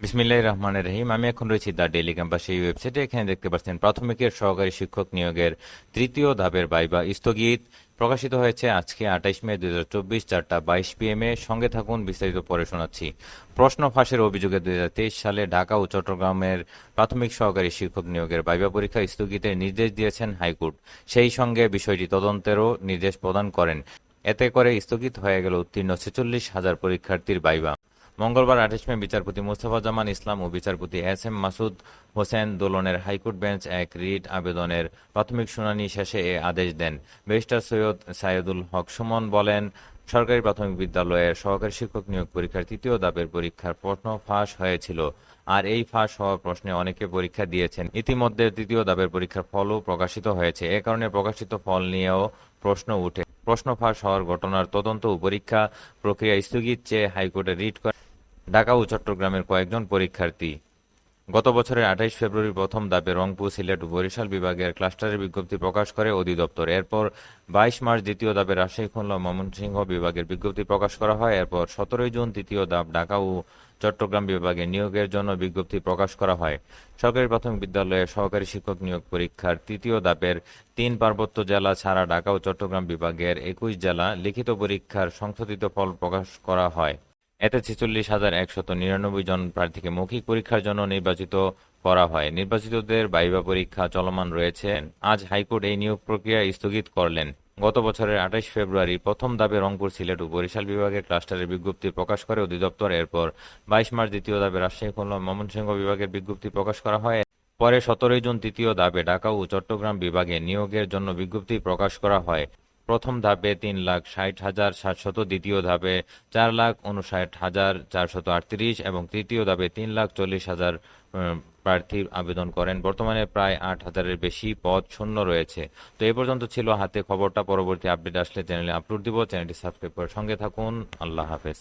বিসমিল্লাহ রহমানের রহিম। আমি এখন রয়েছি দ্য ডেলি ক্যাম্পাস। এই ওয়েবসাইটে এখানে দেখতে পাচ্ছেন প্রাথমিকের সহকারী শিক্ষক নিয়োগের তৃতীয় ধাপের বাইবা স্থগিত। প্রকাশিত হয়েছে আজকে আঠাইশ মে দুই হাজার চব্বিশ চারটা বাইশ পিএম এ। সঙ্গে থাকুন, বিস্তারিত পরে শোনাচ্ছি। প্রশ্ন ফাঁসের অভিযোগে দুই হাজার তেইশ সালে ঢাকা ও চট্টগ্রামের প্রাথমিক সহকারী শিক্ষক নিয়োগের বাইবা পরীক্ষা স্থগিতের নির্দেশ দিয়েছেন হাইকোর্ট। সেই সঙ্গে বিষয়টি তদন্তেরও নির্দেশ প্রদান করেন। এতে করে স্থগিত হয়ে গেল উত্তীর্ণ ছেচল্লিশ হাজার পরীক্ষার্থীর বাইবা। মঙ্গলবার আঠাশ মে বিচারপতি মুস্তফা জামান ইসলাম ও বিচারপতি এস এম মাসুদ হোসেন দোলনের হাইকোর্ট বেঞ্চ এক রিট আবেদনের প্রাথমিক শুনানি শেষে এ আদেশ দেন। ব্যারিস্টার সৈয়দ সাইদুল হক সুমন বলেন, সরকারি প্রাথমিক বিদ্যালয়ের সহকারী শিক্ষক নিয়োগ পরীক্ষার তৃতীয় ধাপের পরীক্ষার প্রশ্ন ফাঁস হয়েছিল। আর এই ফাঁস হওয়ার প্রশ্নে অনেকে পরীক্ষা দিয়েছেন। ইতিমধ্যে তৃতীয় দাবের পরীক্ষার ফলও প্রকাশিত হয়েছে। এ কারণে প্রকাশিত ফল নিয়েও প্রশ্ন উঠে। প্রশ্ন ফাঁস হওয়ার ঘটনার তদন্ত ও পরীক্ষা প্রক্রিয়া স্থগিত চেয়ে হাইকোর্টে রিট করে ঢাকা ও চট্টগ্রামের কয়েকজন পরীক্ষার্থী গত বছরের আঠাইশ ফেব্রুয়ারি প্রথম ধাপে রংপুর, সিলেট ও বরিশাল বিভাগের ক্লাস্টারের বিজ্ঞপ্তি প্রকাশ করে অধিদপ্তর। এরপর বাইশ মার্চ দ্বিতীয় ধাপে রাজশাহী, খুলনা ময়মনসিংহ বিভাগের বিজ্ঞপ্তি প্রকাশ করা হয়। এরপর সতেরোই জুন তৃতীয় ধাপ ঢাকা ও চট্টগ্রাম বিভাগে নিয়োগের জন্য বিজ্ঞপ্তি প্রকাশ করা হয়। সরকারি প্রাথমিক বিদ্যালয়ে সহকারী শিক্ষক নিয়োগ পরীক্ষার তৃতীয় দাপের তিন পার্বত্য জেলা ছাড়া ঢাকা ও চট্টগ্রাম বিভাগের একুশ জেলা লিখিত পরীক্ষার সংশোধিত ফল প্রকাশ করা হয়। এতে ছেচল্লিশ হাজার একশত নিরানব্বই জন প্রার্থীকে মৌখিক পরীক্ষার জন্য নির্বাচিত করা হয়। নির্বাচিতদের বাইবা পরীক্ষা চলমান রয়েছে। আজ হাইকোর্ট এই নিয়োগ প্রক্রিয়া স্থগিত করলেন। গত বছরের আঠাশ ফেব্রুয়ারি প্রথম ধাপে রংপুর সিলেট ও বরিশাল বিভাগের ক্লাস্টারের বিজ্ঞপ্তি প্রকাশ করে অধিদপ্তর। এরপর বাইশ মার্চ দ্বিতীয় ধাপে রাজশাহী খুলনা ময়মনসিংহ বিভাগের বিজ্ঞপ্তি প্রকাশ করা হয়। পরে সতেরোই জুন তৃতীয় ধাপে ঢাকা ও চট্টগ্রাম বিভাগে নিয়োগের জন্য বিজ্ঞপ্তি প্রকাশ করা হয়। প্রথম ধাপে তিন লাখ ষাট হাজার সাতশত, দ্বিতীয় ধাপে চার লাখ উনষাট হাজার চারশত আটত্রিশ এবং তৃতীয় ধাপে তিন লাখ চল্লিশ হাজার প্রার্থী আবেদন করেন। বর্তমানে প্রায় আট হাজারের বেশি পদ শূন্য রয়েছে। তো এ পর্যন্ত ছিল হাতে খবরটা। পরবর্তী আপডেট আসলে চ্যানেলে আপলোড দিব। চ্যানেলটি সাবস্ক্রাইব করে সঙ্গে থাকুন। আল্লাহ হাফেজ।